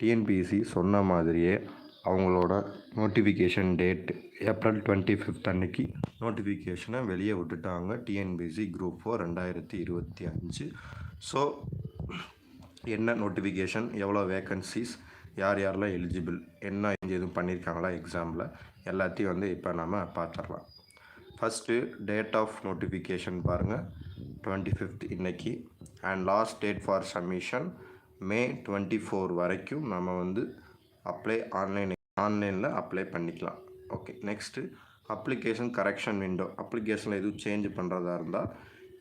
TNPSC சொன்ன மாதிரியே அவங்களோட notification date April twenty fifth அன்னைக்கு நோட்டிஃபிகேஷனை வெளியே விட்டுட்டாங்க. டிஎன்பிஎஸ்சி குரூப் ஃபோர் ரெண்டாயிரத்தி இருபத்தி அஞ்சு. ஸோ என்ன நோட்டிஃபிகேஷன் எவ்வளோ வேக்கன்சிஸ் யார் யாரெல்லாம் எலிஜிபிள் என்ன எதுவும் பண்ணியிருக்காங்களா எக்ஸாமில் எல்லாத்தையும் வந்து இப்போ நம்ம பார்த்துடலாம். ஃபஸ்ட்டு டேட் ஆஃப் நோட்டிஃபிகேஷன் பாருங்கள் டுவெண்ட்டி ஃபிஃப்த் இன்னைக்கு. And last date for submission May twenty four வரைக்கும் நம்ம வந்து அப்ளை ஆன்லைன் ஆன்லைனில் அப்ளை பண்ணிக்கலாம். Okay next application correction window அப்ளிகேஷனில் எதுவும் சேஞ்ச் பண்ணுறதா இருந்தால்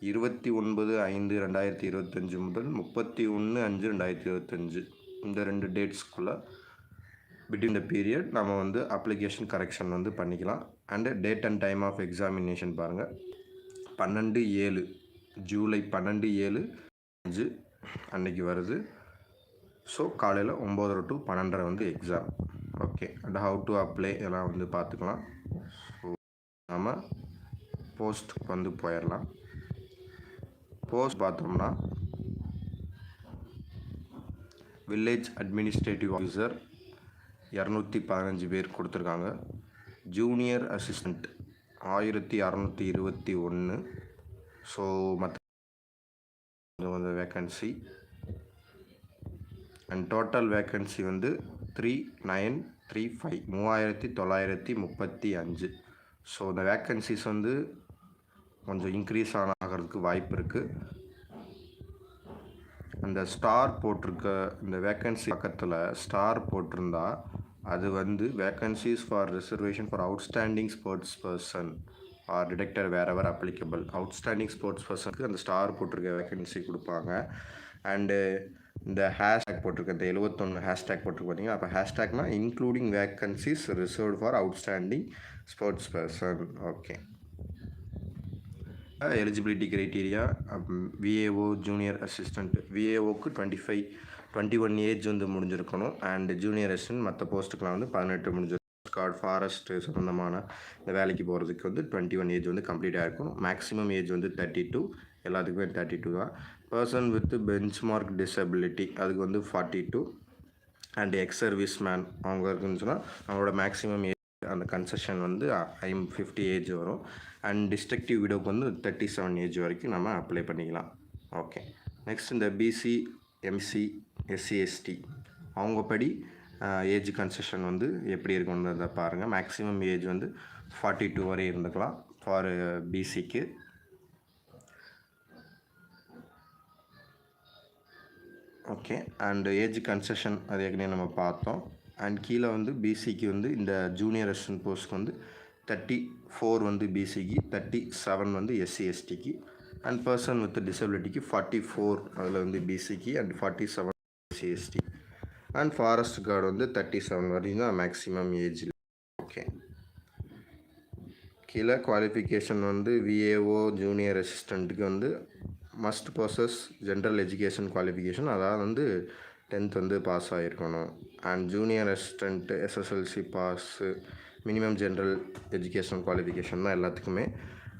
இருபத்தி ஒன்பது ஐந்து ரெண்டாயிரத்தி இருபத்தஞ்சி முதல் முப்பத்தி ஒன்று அஞ்சு ரெண்டாயிரத்தி இருபத்தஞ்சு. இந்த ரெண்டு டேட்ஸ்க்குள்ளே பிட்வீன் த பீரியட் நம்ம வந்து அப்ளிகேஷன் கரெக்ஷன் வந்து பண்ணிக்கலாம். And date and time of examination பாருங்கள் பன்னெண்டு ஏழு ஜூலை பன்னெண்டு ஏழு அஞ்சு அன்னைக்கு வருது. ஸோ காலையில் ஒம்போதரை டு பன்னெண்டரை வந்து exam okay and how to apply இதெல்லாம் வந்து பார்த்துக்கலாம். ஸோ நம்ம போஸ்ட் வந்து போயிடலாம். போஸ்ட் பார்த்தோம்னா வில்லேஜ் அட்மினிஸ்ட்ரேட்டிவ் ஆஃபீஸர் இரநூத்தி பதினஞ்சு பேர் கொடுத்துருக்காங்க. ஜூனியர் அசிஸ்டண்ட் ஆயிரத்தி அறநூற்றி இருபத்தி ஒன்று ஸோ மற்ற வந்து வேக்கன்சி அண்ட் டோட்டல் வேக்கன்சி வந்து த்ரீ நைன் த்ரீ ஃபைவ் மூவாயிரத்தி தொள்ளாயிரத்தி முப்பத்தி அஞ்சு. ஸோ இந்த வேக்கன்சிஸ் வந்து கொஞ்சம் இன்க்ரீஸ் ஆன் ஆகிறதுக்கு வாய்ப்பு இருக்குது அந்த ஸ்டார் போட்டிருக்க இந்த வேக்கன்சி பக்கத்தில் ஸ்டார் போட்டிருந்தா அது வந்து vacancies for reservation for outstanding sports person or detector wherever applicable outstanding sports பர்சனுக்கு அந்த ஸ்டார் போட்டிருக்க வேக்கன்சி கொடுப்பாங்க. அண்டு uh, இந்த ஹேஷ்டேக் போட்டிருக்க இந்த எழுபத்தொன்று ஹேஷ்டேக் போட்டிருக்கு பார்த்தீங்கன்னா அப்போ ஹேஷ்டேக்னா including vacancies reserved for outstanding sports person okay eligibility criteria VAO junior assistant விஏஓக்கு twenty five twenty one age வந்து முடிஞ்சிருக்கணும். அண்ட் ஜூனியர் அசிஸ்டன்ட் மற்ற போஸ்ட்டுக்கெலாம் வந்து பதினெட்டு முடிஞ்சிருக்கும் கார்டு ஃபாரஸ்ட் சம்மந்தமான இந்த வேலைக்கு போகிறதுக்கு வந்து டுவெண்ட்டி ஒன் ஏஜ் வந்து கம்ப்ளீட்டாக இருக்கும் மேக்ஸிமம் ஏஜ் வந்து தேர்ட்டி டூ எல்லாத்துக்குமே தேர்ட்டி டூ தான். Person with bench mark disability அதுக்கு வந்து forty two and ex service man அவங்க இருக்குன்னு சொன்னால் அவங்களோட மேக்ஸிமம் ஏஜ் அந்த கன்செஷன் வந்து ஐம் ஃபிஃப்டி ஏஜ் வரும். அண்ட் டிஸ்ட்ரக்டிவ் விடோக்கு வந்து தேர்ட்டி செவன் ஏஜ் வரைக்கும் நம்ம அப்ளை பண்ணிக்கலாம். ஓகே நெக்ஸ்ட் இந்த பிசி எம்சி எஸ்சி எஸ்டி அவங்க படி ஏஜ் கன்செஷன் வந்து எப்படி இருக்குன்றத பாருங்கள் மேக்ஸிமம் ஏஜ் வந்து ஃபார்ட்டி டூ வரை இருந்துக்கலாம் ஃபார் பிசிக்கு ஓகே. அண்ட் ஏஜ் கன்செஷன் அது ஏற்கனவே நம்ம பார்த்தோம். அண்ட் கீழே வந்து பிசிக்கு வந்து இந்த ஜூனியர் அசிஸ்டன்ட் போஸ்ட்க்கு வந்து தேர்ட்டி ஃபோர் வந்து பிசிக்கு தேர்ட்டி செவன் வந்து எஸ்சி எஸ்டிக்கு அண்ட் பர்சன் வித் டிசபிலிட்டிக்கு ஃபார்ட்டி ஃபோர் அதில் வந்து பிசிக்கு and forty seven SC ST and forest guard வந்து தேர்ட்டி செவன் வரையும் தான் மேக்ஸிமம் ஏஜில் ஓகே கீழே குவாலிஃபிகேஷன் வந்து விஏஓ ஜூனியர் அசிஸ்டண்ட்டுக்கு வந்து must possess general education qualification அதாவது வந்து டென்த் வந்து pass ஆகிருக்கணும் and junior assistant SSLC pass minimum general education qualification தான் எல்லாத்துக்குமே.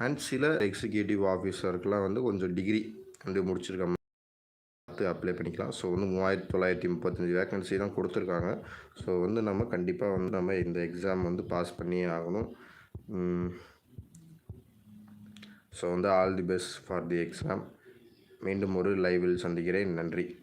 அண்ட் சில எக்ஸிக்யூட்டிவ் ஆஃபீஸருக்குலாம் வந்து கொஞ்சம் டிகிரி வந்து முடிச்சிருக்க பார்த்து அப்ளை பண்ணிக்கலாம். ஸோ வந்து மூவாயிரத்தி தொள்ளாயிரத்தி முப்பத்தஞ்சு வேக்கன்சி தான் கொடுத்துருக்காங்க. ஸோ வந்து நம்ம கண்டிப்பாக வந்து நம்ம இந்த எக்ஸாம் வந்து பாஸ் பண்ணியே ஆகணும். ஸோ வந்து all the best for the exam மீண்டும் ஒரு லைவில் சந்திக்கிறேன். நன்றி.